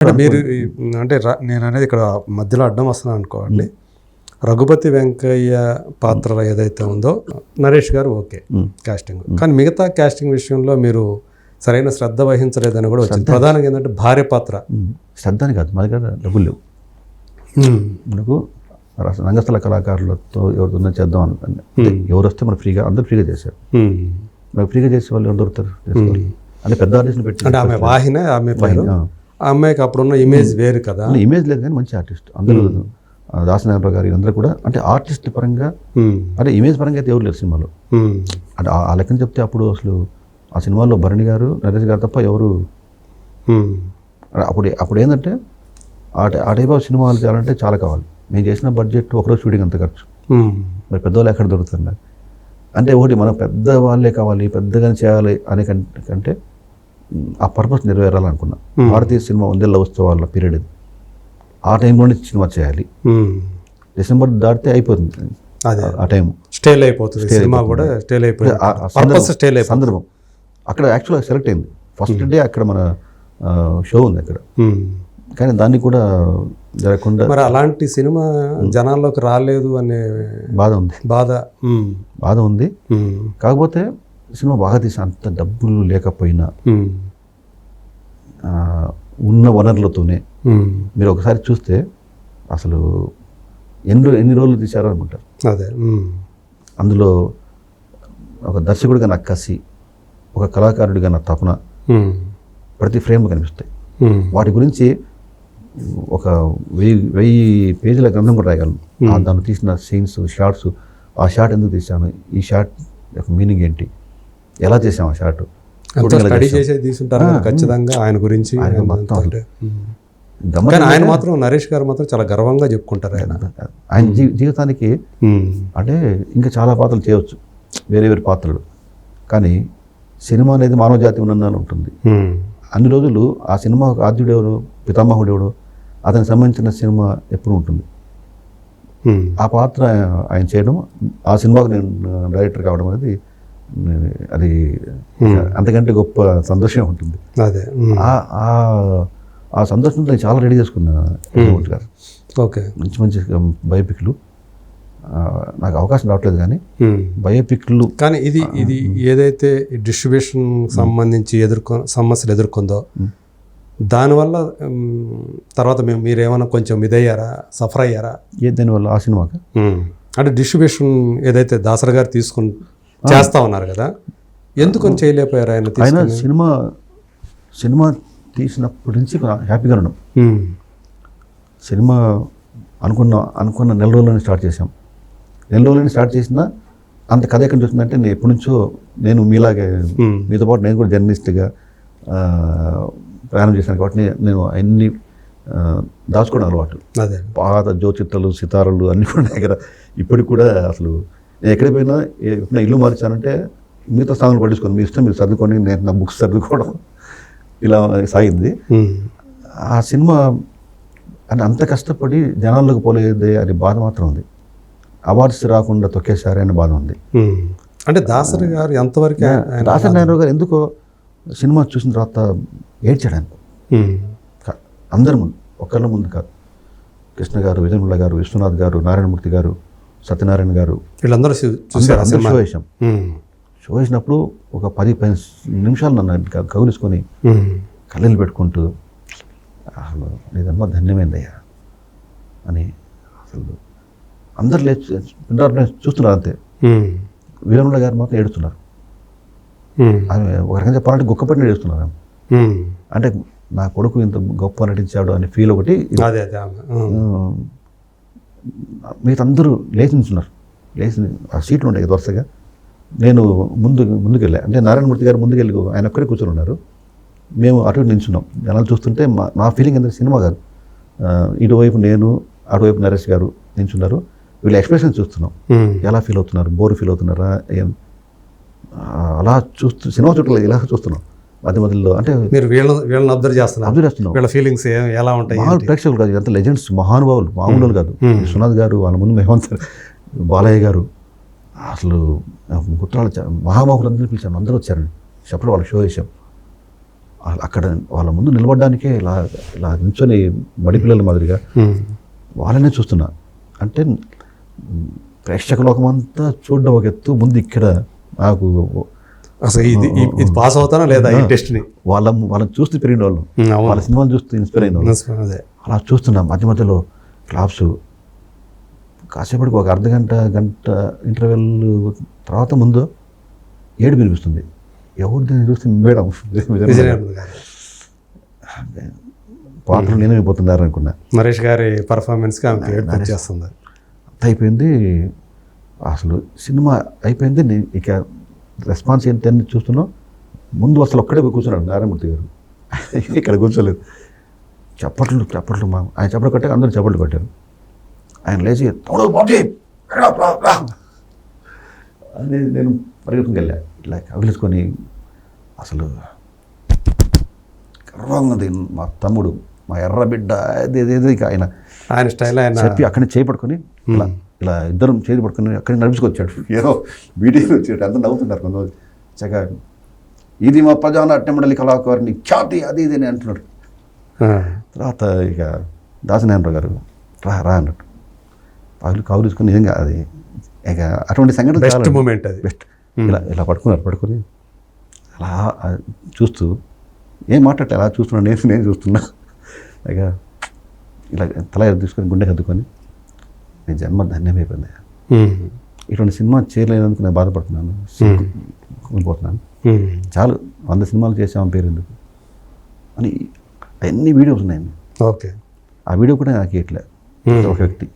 అంటే మీరు అంటే నేను అనేది ఇక్కడ మధ్యలో అడ్డం వస్తున్నాను అనుకోండి. రఘుపతి వెంకయ్య పాత్ర ఏదైతే ఉందో నరేష్ గారు ఓకే. కాస్టింగ్ కానీ మిగతా కాస్టింగ్ విషయంలో మీరు సరైన శ్రద్ధ వహించలేదని కూడా వచ్చింది. ప్రధానంగా ఏంటంటే భార్య పాత్ర. ఉమ్, శ్రద్ధ అని కాదు మా దగ్గర డబ్బులు లేవు. మనకు రంగస్థల కళాకారులతో ఎవరితో చేద్దాం అనుకోండి. ఎవరు వస్తే మనం ఫ్రీగా అందరూ ఫ్రీగా చేశారు. మనకు ఫ్రీగా చేసే వాళ్ళు ఎవరు దొరుకుతారు? అంటే పెద్ద ఆర్టిస్ట్ని పెట్టి అంటే ఆమె వాహిన ఆమె ఆ. అమ్మాయికి అప్పుడున్న ఇమేజ్ వేరు కదా ఇమేజ్ లేదు కానీ మంచి ఆర్టిస్ట్ అందరూ ఆ, దాసనారాయణ గారు అందరూ కూడా అంటే ఆర్టిస్ట్ పరంగా మ్మ్. అంటే ఇమేజ్ పరంగా అయితే ఎవరు లేరు సినిమాలో. అంటే ఆ- లెక్కన చెప్తే అప్పుడు అసలు ఆ సినిమాలో భరణి గారు నరేష్ గారు తప్ప ఎవరు. అప్పుడు అప్పుడు ఏంటంటే ఆ ఆ టైప్ ఆఫ్ సినిమాలు చేయాలంటే చాలా కావాలి మేము చేసిన బడ్జెట్ ఒకరోజు షూటింగ్ అంత ఖర్చు. మరి పెద్దవాళ్ళు ఎక్కడ దొరుకుతున్నారు అంటే ఒకటి మనం పెద్ద వాళ్ళే కావాలి పెద్దగానే చేయాలి అనే కంటే ఆ పర్పస్ నెరవేరాలనుకున్నా. భారతీయ సినిమా వందేళ్ళ ఉత్సవాల పీరియడ్ ఇది. ఆ టైంలోనే సినిమా చేయాలి. డిసెంబర్ దాటితే అయిపోతుంది. అదే. ఆ టైం స్టేల్ అయిపోతుంది. సినిమా కూడా స్టేల్ అయిపోయింది స్టేల్ సందర్భం. అక్కడ యాక్చువల్గా సెలెక్ట్ అయింది. ఫస్ట్ డే అక్కడ మన షో ఉంది అక్కడ. కానీ దాన్ని కూడా జరగకుండా మరి అలాంటి సినిమా జనాల్లోకి రాలేదు అనే బాధ ఉంది. బాధ. బాధ ఉంది. కాకపోతే సినిమా బాగా తీసి అంత డబ్బులు లేకపోయినా ఉన్న వనరులతోనే. మీరు ఒకసారి చూస్తే అసలు ఎన్ని ఎన్ని రోజులు తీశారో అనుకుంటారు అదే. అందులో ఒక దర్శకుడిగా నా కసి ఒక కళాకారుడిగా నా తపన. ప్రతి ఫ్రేమ్ కనిపిస్తాయి. వాటి గురించి ఒక వెయ్యి వెయ్యి పేజీల గ్రంథం కూడా రాయగలను దాన్ని తీసిన సీన్స్ షార్ట్స్ ఆ షాట్ ఎందుకు తీశాను ఈ షాట్ యొక్క మీనింగ్ ఏంటి ఎలా చేసాం ఆ ఎంతో స్టడీ చేసేది తీసుంటారు ఖచ్చితంగా ఆయన గురించి కానీ ఆయన మాత్రం నరేష్ గారు మాత్రం చాలా గర్వంగా చెప్పుకుంటారు ఆయన. ఆయన జీవితానికి. అంటే ఇంకా చాలా పాత్రలు చేయవచ్చు వేరే వేరే పాత్రలు. కానీ సినిమా అనేది మానవ జాతి ఉన్నదని ఉంటుంది. అన్ని రోజులు ఆ సినిమా పితామహుడు ఎవడు అతనికి సంబంధించిన సినిమా ఎప్పుడు ఉంటుంది. ఆ పాత్ర ఆయన చేయడం ఆ సినిమాకు నేను డైరెక్టర్ కావడం అనేది అది అంతకంటే గొప్ప సంతోషం ఉంటుంది. అదే. మ్మ్. ఆ- సంతోషంతో నేను చాలా రెడీ చేసుకున్నా ఎలిమెంట్ గారు. ఓకే. మంచి మంచి బయోపిక్లు. నాకు అవకాశం రావట్లేదు కానీ. బయోపిక్లు. కానీ ఇది ఇది ఏదైతే డిస్ట్రిబ్యూషన్ సంబంధించి ఎదుర్కొ సమస్యలు ఎదుర్కొందో దానివల్ల తర్వాత మేము మీరేమైనా కొంచెం ఇదయ్యారా? సఫర్ అయ్యారా? ఏ దానివల్ల ఆ సినిమాకి? అంటే డిస్ట్రిబ్యూషన్ ఏదైతే దాసరి గారు తీసుకుని చేస్తా ఉన్నారు కదా. ఎందుకని చేయలేకపోయారు ఆయన ఆయన సినిమా సినిమా తీసినప్పటి నుంచి హ్యాపీగా ఉన్నాం. సినిమా అనుకున్న అనుకున్న నెల రోజుల్లోనే స్టార్ట్ చేసాం నెల రోజుల్లోనే స్టార్ట్ చేసినా అంత కథ ఎక్కడి నుంచి వస్తుందంటే నేను ఎప్పటి నుంచో నేను మీలాగే మీతో పాటు నేను కూడా జర్నలిస్ట్గా ప్రయాణం చేశాను కాబట్టి నేను అన్ని దాచుకోవడం అలవాటు. అదే. పాత జ్యోతిత్తలు సితారాలు అన్నీ కూడా నా దగ్గర ఇప్పటికి కూడా అసలు నేను ఎక్కడికి పోయినా ఎప్పుడైనా ఇల్లు మార్చానంటే మిగతా స్థానాలు పట్టించుకొని. మీ ఇష్టం మీరు చదువుకొని నేను నా బుక్స్ చదువుకోవడం ఇలా సాగింది. ఆ సినిమా అంటే అంత కష్టపడి జనాల్లోకి పోలేదే అనే బాధ మాత్రం ఉంది. అవార్డ్స్ రాకుండా తొక్కేశారే అనే బాధ ఉంది. అంటే దాసరి గారు ఎంతవరకు దాసరి నారాయణ గారు ఎందుకో సినిమా చూసిన తర్వాత ఏడ్చాడు ఆయన అందరి ముందు ఒక్కళ్ళ ముందు కాదు. కృష్ణ గారు విజయముల్ల గారు విశ్వనాథ్ గారు నారాయణమూర్తి గారు సత్యనారాయణ గారు. వీళ్ళందరూ షో వేసాం షో వేసినప్పుడు ఒక పది పది నిమిషాలు నన్ను క- కౌలిసుకొని మ్, కళ్ళని పెట్టుకుంటూ అసలు నీదమ్మా ధన్యమైందయ్యా అని అసలు అందరు లేచి చూస్తున్నారు అంతే. వీరముల గారు మాత్రం ఏడుస్తున్నారు. ఆమె ఒక రకంగా చెప్పాలంటే గుక్కపట్టి ఏడుస్తున్నారు. అంటే నా కొడుకు ఇంత గొప్ప నటించాడు అనే ఫీల్ ఒకటి ఇది. అదే అదే ఆమె. మ్, మిగతా అందరూ లేచి నిల్చున్నారు లేచి ఆ సీట్లు ఉంటాయి కదా వరుసగా. నేను ముందు ముందుకెళ్ళా. అంటే నారాయణమూర్తి గారు ముందుకెళ్ళి ఆయన ఒక్కడే కూర్చొని ఉన్నారు. మేము అటు నిల్చున్నాం. జనాలు చూస్తుంటే మా నా ఫీలింగ్ ఎందుకు సినిమా కాదు. ఆ, ఇటువైపు నేను అటువైపు నరేష్ గారు నిల్చున్నారు. వీళ్ళ ఎక్స్ప్రెషన్ చూస్తున్నాం. ఎలా ఫీల్ అవుతున్నారు? బోర్ ఫీల్ అవుతున్నారా? అలా చూస్తూ సినిమా చుట్టూ ఇలా చూస్తున్నాం. మధ్య మధ్యలో అంటే మీరు వీళ్ళని వీళ్ళని అబ్జర్వ్ చేస్తున్నారు. అబ్జర్వ్ చేస్తున్నాం. వీళ్ళ ఫీలింగ్స్ ఎలా ఉంటాయి మామూలు ప్రేక్షకులు కాదు ఎంత లెజెండ్స్ మహానుభావులు మామూలు కాదు. విశ్వనాథ్ గారు వాళ్ళ ముందు మేమంత బాలయ్య గారు అసలు గుట్రాలు మహాబాహులందరూ పిలిచాము అందరూ వచ్చారండి. చెప్పడం వాళ్ళు షో చేసాం వాళ్ళ- అక్కడ వాళ్ళ ముందు నిలబడడానికే ఇలా ఇలా నిల్చొని బడి పిల్లల మాదిరిగా. వాళ్ళనే చూస్తున్నా. అంటే ప్రేక్షక లోకం అంతా చూడడం ఒక ఎత్తు. ముందు ఇక్కడ నాకు అసలు ఇది ఇది- పాస్ అవుతానా లేదా ఈ టెస్ట్ని? వాళ్ళ వాళ్ళని చూస్తూ పెరిగిన వాళ్ళు. వాళ్ళ సినిమాలు చూస్తూ ఇన్స్పైర్ అయిన వాళ్ళు. అలా చూస్తున్నా మధ్య మధ్యలో క్లాప్స్. కాసేపటికి ఒక అర్ధ గంట గంట ఇంటర్వెల్ తర్వాత ముందు ఏడు వినిపిస్తుంది. ఎవరు దీన్ని చూస్తే మేడం? గారు. పాత్రలు నేనైపోతున్నారు అనుకున్నా నరేష్ గారి పర్ఫార్మెన్స్కి వచ్చేస్తుంది. అంత అయిపోయింది. అసలు సినిమా అయిపోయింది. నేను ఇక రెస్పాన్స్ ఏంటి అని చూస్తున్నాం. ముందు అసలు ఒక్కడే పోయి కూర్చున్నాడు నారాయణమూర్తి గారు. ఇక్కడ కూర్చోలేదు. చప్పట్లు చప్పట్లు మా ఆయన చప్పట్లు కొట్టాక అందరూ చప్పట్లు కొట్టారు. ఆయన లేచి తమ్ముడు బాబీ రా, రా, రా." అని నేను పరిగెత్తుకు వెళ్ళా. ఇట్లా కవిలించుకొని అసలు గర్వంగా మా తమ్ముడు మా ఎర్ర బిడ్డ ఇక ఆయన ఆయన స్టైల్ ఆయన చెప్పి అక్కడి నుంచి చేయి పట్టుకొని ఇలా ఇలా ఇద్దరం చేయి పట్టుకొని అక్కడి నుంచి నడుచుకొచ్చాడు ఏదో వీడియోలో వచ్చాడు అందరూ నవ్వుతున్నారు కొంతమంది. చక్కగా ఇది మా ప్రజానాట్య మండలి కళాకారుని ఖ్యాతి అది ఇది అని అంటున్నాడు. తర్వాత ఇక దాసనారాయణరావు గారు రా రా అన్నట్టు. పగులు కౌలుసుకొని నిజంగా అది ఇక అటువంటి సంఘటన బెస్ట్ మూమెంట్ అది. బెస్ట్ ఇలా ఇలా పట్టుకున్నారు పట్టుకొని అలా చూస్తూ ఏం మాట్లాడలే అలా చూస్తున్నాను నేను నేను చూస్తున్నా. ఇక ఇలా తల తీసుకొని గుండె హద్దుకొని నీ జన్మ ధన్యమైపోయింది ఇటువంటి సినిమా చేయలేనందుకు నేను బాధపడుతున్నాను. కోల్పోతున్నాను చాలు వంద సినిమాలు చేసాము పేరు ఎందుకు? అని అన్ని వీడియోస్ ఉన్నాయండి ఓకే. ఆ వీడియో కూడా నాకు ఇట్లా ఒక వ్యక్తి.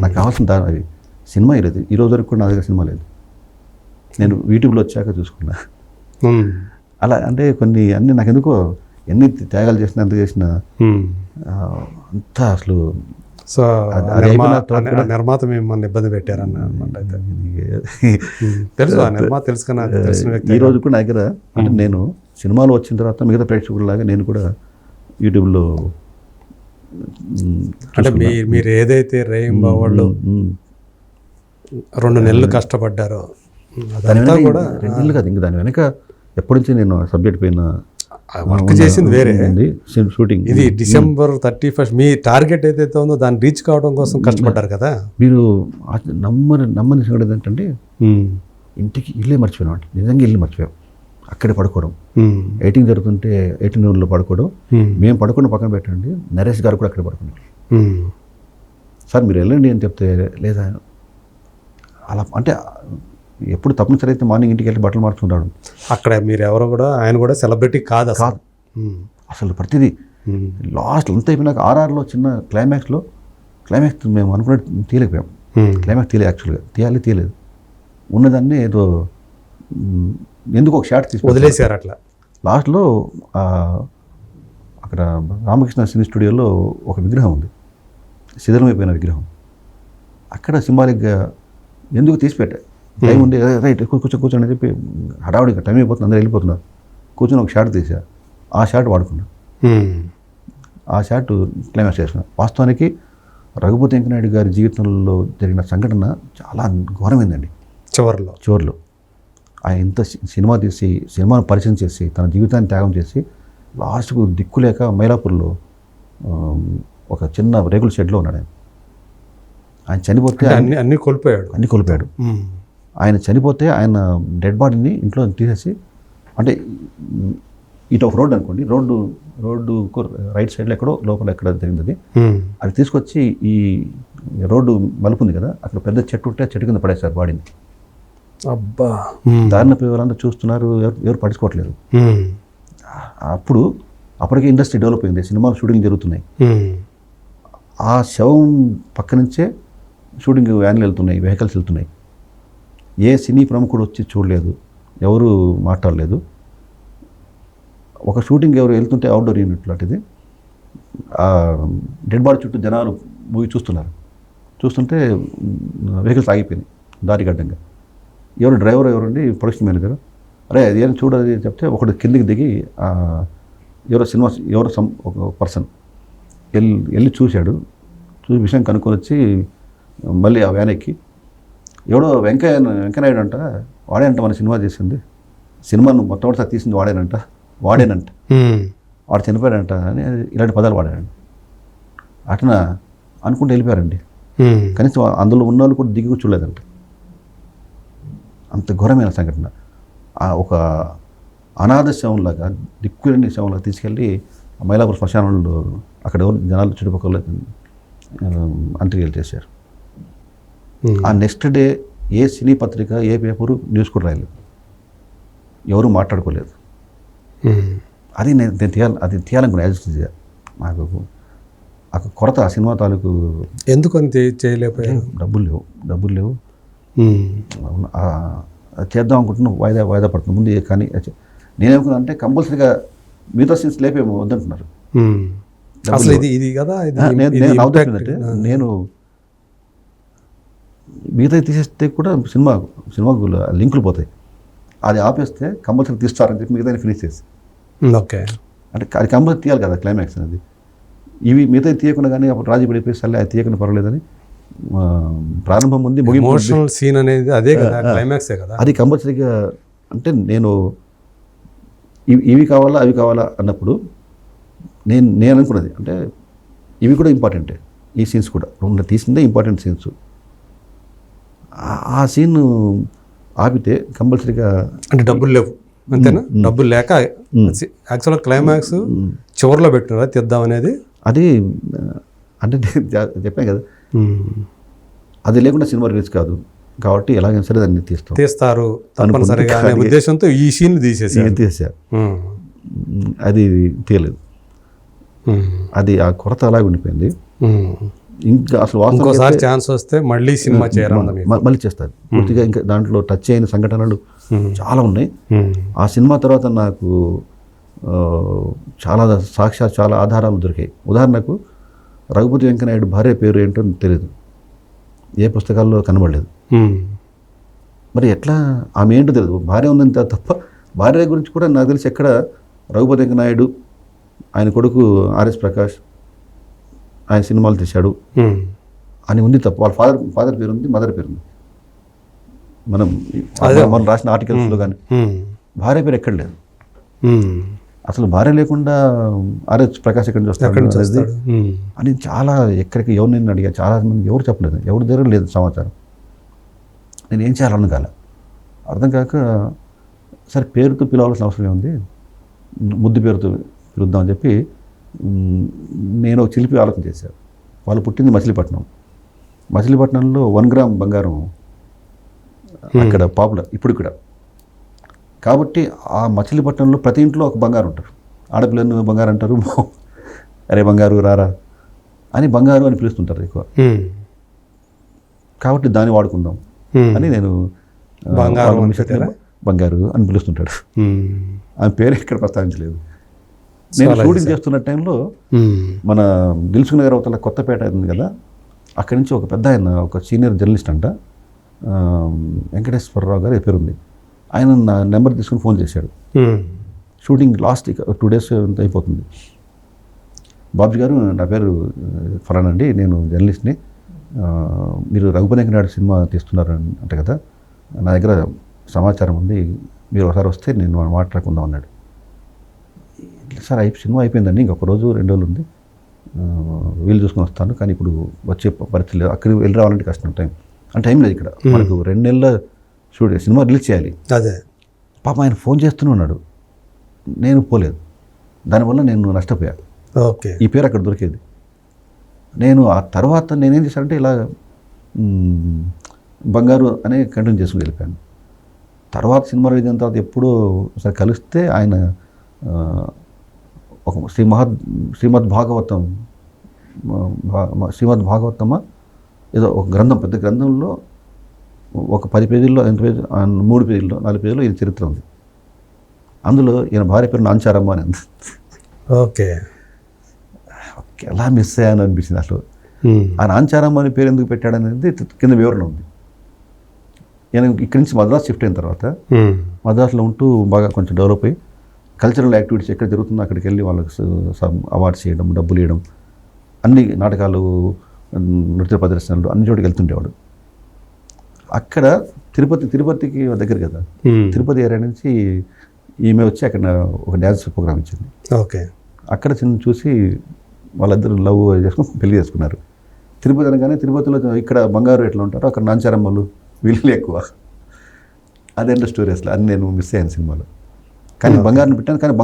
నాకు కావాల్సిన దాని అది సినిమా లేదు ఈ రోజు వరకు కూడా నా దగ్గర సినిమా లేదు. నేను యూట్యూబ్లో వచ్చాక చూసుకున్నా. అలా అంటే కొన్ని అన్ని నాకు ఎందుకో ఎన్ని త్యాగాలు చేసినా ఎంత చేసినా అంతా అసలు సో నిర్మాత మిమ్మల్ని ఇబ్బంది పెట్టారన్న అనమాట తెలుసు నిర్మాత తెలుసు తెలిసిన వ్యక్తి ఈ రోజు కూడా నా దగ్గర అంటే నేను సినిమాలు వచ్చిన తర్వాత మిగతా ప్రేక్షకుల్లాగా నేను కూడా యూట్యూబ్లో అంటే మీ మీరు ఏదైతే రేయింబా వాళ్ళు రెండు నెలలు కష్టపడ్డారో దాని అదంతా కూడా రెండు నెలలు కాదు ఇంకా దాని వెనక ఎప్పటి నుంచి నేను సబ్జెక్ట్ పైన వర్క్ చేసింది వేరే. షూటింగ్ ఇది డిసెంబర్ థర్టీ ఫస్ట్ మీ టార్గెట్ ఏదైతే ఉందో దాన్ని రీచ్ కావడం కోసం కష్టపడ్డారు కదా? మీరు నమ్మని నమ్మని సంగతి ఏంటంటే ఇంటికి ఇల్లే మర్చిపోయాం అంటే నిజంగా ఇల్లు మర్చిపోయాం. అక్కడే పడుకోవడం. ఎయిటింగ్ జరుగుతుంటే ఎయిటీన్ రూమ్లో పడుకోవడం. మేము పడుకున్న పక్కన పెట్టండి. నరేష్ గారు కూడా అక్కడ పడుకున్నారు. సార్ మీరు వెళ్ళండి అని చెప్తే లేదా? అలా అంటే ఎప్పుడు తప్పనిసరి అయితే మార్నింగ్ ఇంటికి వెళ్ళి బట్టలు మార్చుకుంటాడు. అక్కడ మీరు ఎవరు కూడా ఆయన కూడా సెలబ్రిటీ కాదు కాదు. అసలు ప్రతిదీ. లాస్ట్ అంత అయిపోయినాక ఆర్ఆర్లో చిన్న క్లైమాక్స్లో క్లైమాక్స్ మేము అనుకున్నట్టు తీయలేకపోయాం. క్లైమాక్స్ తీయలేదు యాక్చువల్గా. తీయాలి తీయలేదు. ఉన్నదాన్ని ఏదో ఎందుకు ఒక షాట్ తీసుకు వదిలేశారు అట్లా. లాస్ట్లో అక్కడ రామకృష్ణ సినీ స్టూడియోలో ఒక విగ్రహం ఉంది. శిథిలమైపోయిన విగ్రహం. అక్కడ సింబాలిక్గా ఎందుకు తీసి పెట్టా టైం ఉంది "ఏ, రైట్ కూర్చో కూర్చోండి అని చెప్పి హడావుడిగా టైం అయిపోతుంది అందరూ వెళ్ళిపోతున్నారు. కూర్చొని ఒక షాట్ తీసా. ఆ షాట్ వాడుకున్నా. ఆ షాట్ క్లైమాక్స్ చేసిన వాస్తవానికి రఘుపతి వెంకనాయుడు గారి జీవితంలో జరిగిన సంఘటన చాలా ఘోరమైందండి. చివరిలో. చివరిలో. ఆయన ఇంత సినిమా తీసి సినిమాను పరిచయం చేసి తన జీవితాన్ని త్యాగం చేసి లాస్ట్కు దిక్కు లేక మైలాపూర్లో ఒక చిన్న రేకుల షెడ్లో ఉన్నాడు ఆయన. ఆయన చనిపోతే అన్ని అన్ని కోల్పోయాడు. అన్ని కోల్పోయాడు. ఆయన చనిపోతే ఆయన డెడ్ బాడీని ఇంట్లో తీసేసి అంటే ఇటు ఒక రోడ్డు అనుకోండి రోడ్డు రోడ్డు రైట్ సైడ్లో ఎక్కడో లోపల ఎక్కడ జరిగింది అది తీసుకొచ్చి ఈ రోడ్డు మలుపు ఉంది కదా అక్కడ పెద్ద చెట్టు ఉంటే చెట్టు కింద పడేశారు బాడీని. అబ్బా. దారిన వాళ్ళంతా చూస్తున్నారు ఎవరు ఎవరు పట్టించుకోవట్లేదు. ఉమ్. అప్పుడు అప్పటికే ఇండస్ట్రీ డెవలప్ అయింది సినిమాలు షూటింగ్ జరుగుతున్నాయి. ఆ శవం పక్క నుంచే షూటింగ్ వ్యాన్లు వెళ్తున్నాయి వెహికల్స్ వెళ్తున్నాయి. ఏ సినీ ప్రముఖుడు వచ్చి చూడలేదు ఎవరు మాట్లాడలేదు. ఒక షూటింగ్ ఎవరు వెళ్తుంటే అవుట్డోర్ యూనిట్ లాంటిది. డెడ్ బాడీ చుట్టూ జనాలు మూవీ చూస్తున్నారు. చూస్తుంటే వెహికల్స్ ఆగిపోయినాయి దారి గడ్డంగా. ఎవరు డ్రైవర్ ఎవరండి ప్రొడక్షన్ మేనేజర్. అరే అది ఏం చూడదు అని చెప్తే ఒకటి కిందికి దిగి ఎవరో సినిమా ఎవరో సమ్ ఒక పర్సన్ వెళ్ళి వెళ్ళి చూశాడు. చూసి విషయం కనుక్కొని వచ్చి మళ్ళీ ఆ వ్యాన్ ఎక్కి ఎవడో వెంకయ్య వెంకయ్యనాయుడు అంట వాడేంట మన సినిమా చేసింది సినిమాను మొట్టమొదటిసారి తీసింది వాడేనంట వాడేనంట. వాడు చనిపోయాడంట అని ఇలాంటి పదాలు వాడాడు అట్లా అనుకుంటూ వెళ్ళిపోయారండి. కనీసం అందులో ఉన్న వాళ్ళు కూడా దిగి కూర్చోలేదంట అంత ఘోరమైన సంఘటన ఆ ఒక అనాథ శవంలాగా దిక్కులేని శవంలాగా తీసుకెళ్ళి మైలాపురం శ్మశానంలో అక్కడ ఎవరు జనాలు చుట్టుపక్కల అంత్యక్రియలు చేశారు. ఆ నెక్స్ట్ డే ఏ సినీ పత్రిక ఏ పేపరు న్యూస్ కూడా రాయలేదు. ఎవరు మాట్లాడుకోలేదు. ఉమ్. అది నేను నేను తీయాలి అది తీయాలనుకున్నా యాజ్. నాకు ఆ కొరత ఆ సినిమా తాలూకు. ఎందుకని చే- చేయలేకపోయారు? డబ్బులు లేవు డబ్బులు లేవు. అది చేద్దాం అనుకుంటున్నాం వాయిదా వాయిదా పడుతుంది. ముందు కానీ నేనేమనుకున్నా అంటే కంపల్సరీగా మిగతా సీన్స్ లేపేమో వద్దంటున్నారు. అసలు ఇది ఇది కదా నేను నేను మిగతా తీసేస్తే కూడా సినిమా సినిమాకు లింకులు పోతాయి. అది ఆపేస్తే కంపల్సరీ తీస్తారని చెప్పి మిగతా ఫినిష్ చేసి. ఓకే. అంటే అది కంపల్సరీ తీయాలి కదా క్లైమాక్స్ అనేది. ఇవి మిగతా తీయకుండా కానీ అప్పుడు రాజీ పడిపోయి సర్లే అది తీయకుండా పర్వాలేదని ప్రారంభం ఉంది. ఎమోషనల్ సీన్ అనేది అదే కదా క్లైమాక్సే కదా. అది కంపల్సరీగా అంటే నేను ఇవి ఇవి కావాలా అవి కావాలా అన్నప్పుడు నేను నేను అనుకున్నది. అంటే ఇవి కూడా ఇంపార్టెంటే ఈ సీన్స్ కూడా. రెండు తీసిందే ఇంపార్టెంట్ సీన్స్ ఆ సీన్ ఆపితే కంపల్సరీగా అంటే డబ్బులు లేవు అంతేనా? డబ్బులు లేక యాక్చువల్గా క్లైమాక్స్ చివరిలో పెట్టినారా? తీద్దాం అనేది? అది అంటే చెప్పాను కదా. అది లేకుండా సినిమా రిలీజ్ కాదు. కాబట్టి ఎలాగైనా సరే దాన్ని తీస్తాం. తీస్తారు తప్పనిసరిగా అనే ఉద్దేశంతో ఈ సీన్ తీసేసారు నేను తీసా. ఉమ్. అది తీయలేదు. అది ఆ కొరత అలాగే ఉండిపోయింది. ఇంకా అసలు వాస్తవం ఇంకోసారి ఛాన్స్ వస్తే మళ్ళీ సినిమా మ- మళ్ళీ చేస్తారు. పూర్తిగా ఇంకా దాంట్లో టచ్ అయిన సంఘటనలు. చాలా ఉన్నాయి. ఆ సినిమా తర్వాత నాకు చాలా సాక్షాత్ చాలా ఆధారాలు దొరికాయి. ఉదాహరణకు రఘుపతి వెంకనాయుడు భార్య పేరు ఏంటో తెలియదు ఏ పుస్తకాల్లో కనబడలేదు. మరి ఎట్లా ఆమె ఏంటో తెలియదు భార్య ఉందని త- తప్ప భార్య గురించి కూడా నాకు తెలిసి ఎక్కడ రఘుపతి వెంకనాయుడు ఆయన కొడుకు ఆర్ఎస్ ప్రకాష్ ఆయన సినిమాలు తీశాడు. అని ఉంది తప్ప. వాళ్ళ ఫాదర్ ఫాదర్ పేరు ఉంది మదర్ పేరు ఉంది మనం మనం రాసిన ఆర్టికల్స్లో కానీ. భార్య పేరు ఎక్కడ లేదు. అసలు భార్య లేకుండా ఆర్ఎస్ ప్రకాష్ ఎక్కడి ఉమ్. అని చాలా ఎక్కడికి ఎవరు నేను అడిగా. చాలా మంది ఎవరు చెప్పలేదు. ఎవరి దగ్గర లేదు సమాచారం. నేను ఏం చేయాలని కాల. అర్థం కాక సరే పేరుతో పిలవాల్సిన అవసరం ఏముంది? ముద్దు పేరుతో పిలుద్దామని చెప్పి నేను ఒక చిలిపి ఆలోచన చేశాను వాళ్ళు పుట్టింది మచిలీపట్నం. మచిలీపట్నంలో వన్ గ్రామ్ బంగారం అక్కడ పాపులర్ ఇప్పుడు కూడా. కాబట్టి ఆ మచిలీపట్నంలో ప్రతి ఇంట్లో ఒక బంగారు ఉంటారు. ఆడపిల్లని బంగారు అంటారు? అరే బంగారు రారా అని బంగారు అని పిలుస్తుంటారు ఎక్కువ. కాబట్టి దాన్ని వాడుకుందాం. అని నేను బంగారం? బంగారు అని పిలుస్తుంటాడు. ఆమె పేరు ఎక్కడ ప్రస్తావించలేదు. నేను షూటింగ్ చేస్తున్న టైంలో ఉమ్. మన దిల్సుఖ్ నగర్ అవతల కొత్తపేట ఉంది కదా అక్కడి నుంచి ఒక పెద్ద ఆయన ఒక సీనియర్ జర్నలిస్ట్ అంట వెంకటేశ్వరరావు గారు పేరు ఉంది ఆయన నా నెంబర్ తీసుకుని ఫోన్ చేశాడు. Um. Shooting last two days అయిపోతుంది. బాబు గారు నా పేరు ఫలాన్ అండి నేను జర్నలిస్ట్ని. మీరు రఘుపతి నాయుడు సినిమా తీస్తున్నారు అంట కదా నా దగ్గర సమాచారం ఉంది మీరు ఒకసారి వస్తే నేను మాట్లాడుకుందాం అన్నాడు. సార్ అయిపో సినిమా అయిపోయిందండి ఇంకొక రోజు రెండు రోజులు ఉంది. వీలు చూసుకొని వస్తాను కానీ ఇప్పుడు వచ్చే పరిస్థితి లేదు. అక్కడికి వెళ్ళి రావాలంటే కష్టం టైం. అంటే టైం లేదు ఇక్కడ. మనకు రెండు నెలల షూట్ సినిమా రిలీజ్ చేయాలి. అదే. పాప ఆయన ఫోన్ చేస్తూనే ఉన్నాడు. నేను పోలేదు. దానివల్ల నేను నష్టపోయాను ఓకే. ఈ పేరు అక్కడ దొరికేది. నేను ఆ తర్వాత నేనేం చేశానంటే ఇలా బంగారు అనే కంటిన్యూ చేసుకుని వెళ్ళిపోయాను. తర్వాత సినిమా రిలీజ్ అయిన తర్వాత ఎప్పుడో ఒకసారి కలిస్తే ఆయన ఒక శ్రీ మహా శ్రీమద్ భాగవతం శ్రీమద్ భాగవతమా ఏదో ఒక గ్రంథం పెద్ద గ్రంథంలో ఒక పది పేజీల్లో ఎంత పేజీ మూడు పేజీల్లో నాలుగు పేజీల్లో ఈయన చరిత్ర ఉంది. అందులో ఈయన భార్య పేరు నాంచారమ్మ అని ఉంది. ఓకే. ఓకే, ఎలా మిస్ అయ్యాను అనిపించింది అసలు. ఆ నాంచారమ్మ అని పేరు ఎందుకు పెట్టాడనేది కింద వివరణ ఉంది. ఈయన ఇక్కడి నుంచి మద్రాస్ షిఫ్ట్ అయిన తర్వాత. మద్రాసులో ఉంటూ బాగా కొంచెం డెవలప్ అయ్యి కల్చరల్ యాక్టివిటీస్ ఎక్కడ జరుగుతుందో అక్కడికి వెళ్ళి వాళ్ళకి అవార్డ్స్ చేయడం డబ్బులు ఇవ్వడం అన్ని నాటకాలు నృత్య ప్రదర్శనలు అన్ని చోటుకి వెళ్తుండేవాడు. అక్కడ తిరుపతి తిరుపతికి దగ్గర కదా. తిరుపతి ఏరియా నుంచి ఈమె వచ్చి అక్కడ ఒక డ్యాన్స్ ప్రోగ్రామ్ ఇచ్చింది. ఓకే. అక్కడ చిన్న చూసి వాళ్ళిద్దరు లవ్ చేసుకుని పెళ్ళి చేసుకున్నారు. తిరుపతి అనగానే తిరుపతిలో ఇక్కడ బంగారు ఎట్లా ఉంటారో అక్కడ నాంచారమ్మలు వీళ్ళు ఎక్కువ. అదేంటో స్టోరీ అసలు అది నేను మిస్ అయ్యాను సినిమాలో. కానీ బంగారం పెట్టాను కానీ